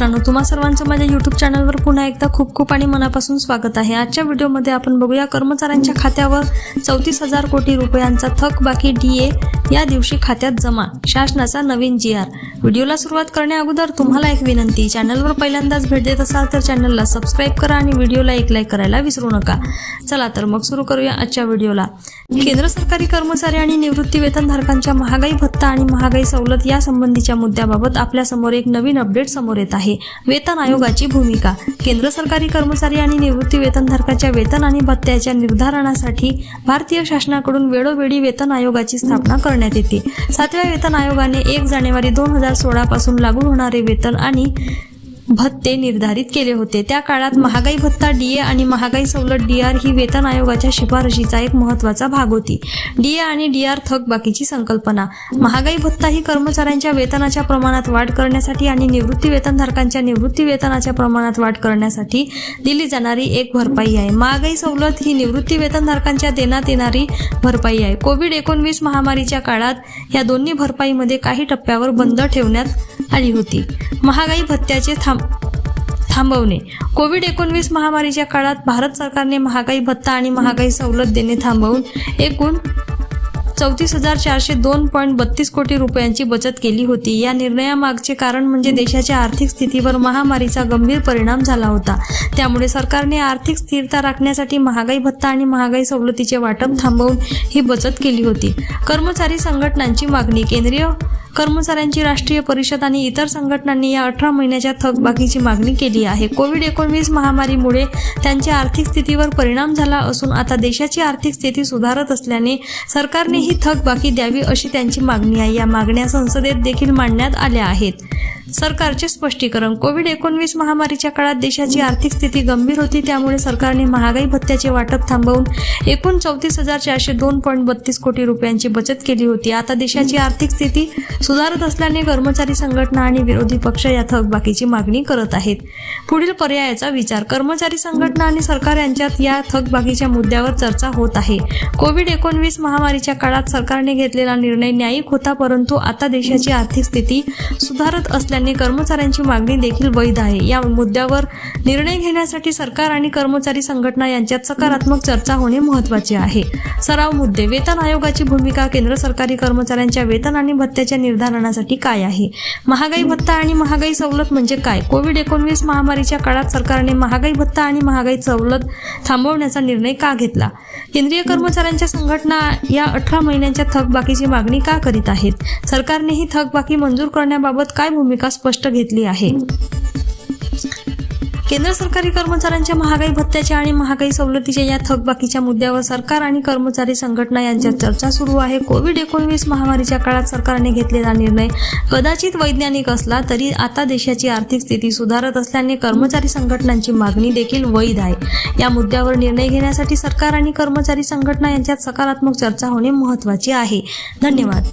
मित्रांनो तुम्हा सर्वांचं माझ्या युट्यूब चॅनलवर पुन्हा एकदा खूप खूप आणि मनापासून स्वागत आहे. आजच्या व्हिडिओमध्ये आपण बघूया कर्मचाऱ्यांच्या खात्यावर चौतीस हजार कोटी रुपयांचा थक बाकी डी ए या दिवशी खात्यात जमा शासनाचा नवीन जी आर व्हिडिओला सुरुवात करण्या अगोदर तुम्हाला एक विनंती चॅनलवर पहिल्यांदाच भेट देत असाल तर चॅनलला सबस्क्राईब करा आणि व्हिडिओला एक लाईक करायला विसरू नका. चला तर मग सुरू करूया आजच्या व्हिडिओला केंद्र सरकारी कर्मचारी आणि निवृत्ती वेतनधारकांच्या महागाई भत्ता आणि महागाई सवलत या संबंधीच्या मुद्द्याबाबत आपल्यासमोर एक नवीन अपडेट समोर येत आहे. वेतन आयोगाची भूमिका. केंद्र सरकारी कर्मचारी आणि निवृत्ती वेतनधारकाच्या वेतन आणि भत्त्याच्या निर्धारणासाठी भारतीय शासनाकडून वेळोवेळी वेतन आयोगाची स्थापना करण्यात येते. सातव्या वेतन आयोगाने एक जानेवारी दोन हजार सोळा पासून लागू होणारे वेतन आणि भत्ते निर्धारित केले होते. त्या काळात महागाई भत्ता डीए आणि महागाई सवलत डीआर ही वेतन आयोगाच्या शिफारशीचा एक महत्त्वाचा भाग होती. डीए आणि डीआर थकबाकीची संकल्पना. महागाई भत्ता ही कर्मचाऱ्यांच्या वेतनाच्या प्रमाणात वाढ करण्यासाठी आणि निवृत्ती वेतनधारकांच्या निवृत्ती वेतनाच्या प्रमाणात वाढ करण्यासाठी दिली जाणारी एक भरपाई आहे. महागाई सवलत ही निवृत्ती वेतनधारकांच्या देण्यात येणारी भरपाई आहे. कोविड एकोणवीस महामारीच्या काळात या दोन्ही भरपाईमध्ये काही टप्प्यावर बंद ठेवण्यात आली होती. महागाई भत्त्याचे थांब थांबवणे. कोविड एकोणवीस महामारीच्या काळात भारत सरकारने महागाई भत्ता आणि महागाई सवलत देणे थांबवून एकूण चौतीस हजार चारशे दोन पॉईंट बत्तीस कोटी रुपयांची बचत केली होती. या निर्णयामागचे कारण म्हणजे देशाच्या आर्थिक स्थितीवर महामारीचा गंभीर परिणाम झाला होता. त्यामुळे सरकारने आर्थिक स्थिरता राखण्यासाठी महागाई भत्ता आणि महागाई सवलतीचे वाटप थांबवून ही बचत केली होती. कर्मचारी संघटनांची मागणी केंद्रीय कर्मचाऱ्यांची राष्ट्रीय परिषद आणि इतर संघटनांनी या अठरा महिन्याच्या थकबाकीची मागणी केली आहे. कोविड एकोणवीस महामारीमुळे त्यांच्या आर्थिक स्थितीवर परिणाम झाला असून आता देशाची आर्थिक स्थिती सुधारत असल्याने सरकारने ही थकबाकी द्यावी अशी त्यांची मागणी आहे. या मागण्या संसदेत देखील मांडण्यात आल्या आहेत. सरकारचे स्पष्टीकरण. कोविड एकोणवीस महामारीच्या काळात देशाची आर्थिक स्थिती गंभीर होती त्यामुळे सरकारने महागाई भत्त्याचे वाटप थांबवून एकूण चौतीस हजार चारशे दोन पॉईंट बत्तीस कोटी रुपयांची बचत केली होती. आता देशाची आर्थिक स्थिती सुधारत असल्याने कर्मचारी संघटना आणि विरोधी पक्ष या थकबाकीची मागणी करत आहेत. पुढील पर्यायाचा विचार. कर्मचारी संघटना आणि सरकार यांच्यात या थकबाकीच्या मुद्द्यावर चर्चा होत आहे. कोविड एकोणवीस महामारीच्या काळात सरकारने घेतलेला निर्णय न्यायिक होता परंतु आता देशाची आर्थिक स्थिती सुधारत असल्याने कर्मचाऱ्यांची मागणी देखील वैध आहे. या मुद्द्यावर निर्णय घेण्यासाठी सरकार आणि कर्मचारी संघटना यांच्यात सकारात्मक चर्चा होणे महत्त्वाचे आहे. सराव मुद्दे वेतन आयोगाची भूमिका केंद्र सरकारी कर्मचाऱ्यांच्या वेतन आणि भत्त्याच्या निर्धारणासाठी काय आहे? महागाई भत्ता आणि महागाई सवलत म्हणजे काय? कोविड एकोणवीस महामारीच्या काळात सरकारने महागाई भत्ता आणि महागाई सवलत थांबवण्याचा निर्णय का घेतला? केंद्रीय कर्मचाऱ्यांच्या संघटना या अठरा महिन्यांच्या थकबाकीची मागणी का करीत आहेत? सरकारने ही थकबाकी मंजूर करण्याबाबत काय भूमिका स्पष्ट घेतली आहे. केंद्र सरकारी कर्मचाऱ्यांच्या महागाई भत्त्याच्या आणि महागाई सवलतीच्या या थकबाकीच्या मुद्द्यावर सरकार आणि कर्मचारी संघटना यांच्यात चर्चा सुरू आहे. कोविड एकोणवीस महामारीच्या काळात सरकारने घेतलेला निर्णय कदाचित वैज्ञानिक असला तरी आता देशाची आर्थिक स्थिती सुधारत असल्याने कर्मचारी संघटनांची मागणी देखील वैध आहे. या मुद्द्यावर निर्णय घेण्यासाठी सरकार आणि कर्मचारी संघटना यांच्यात सकारात्मक चर्चा होणे महत्त्वाचे आहे. धन्यवाद.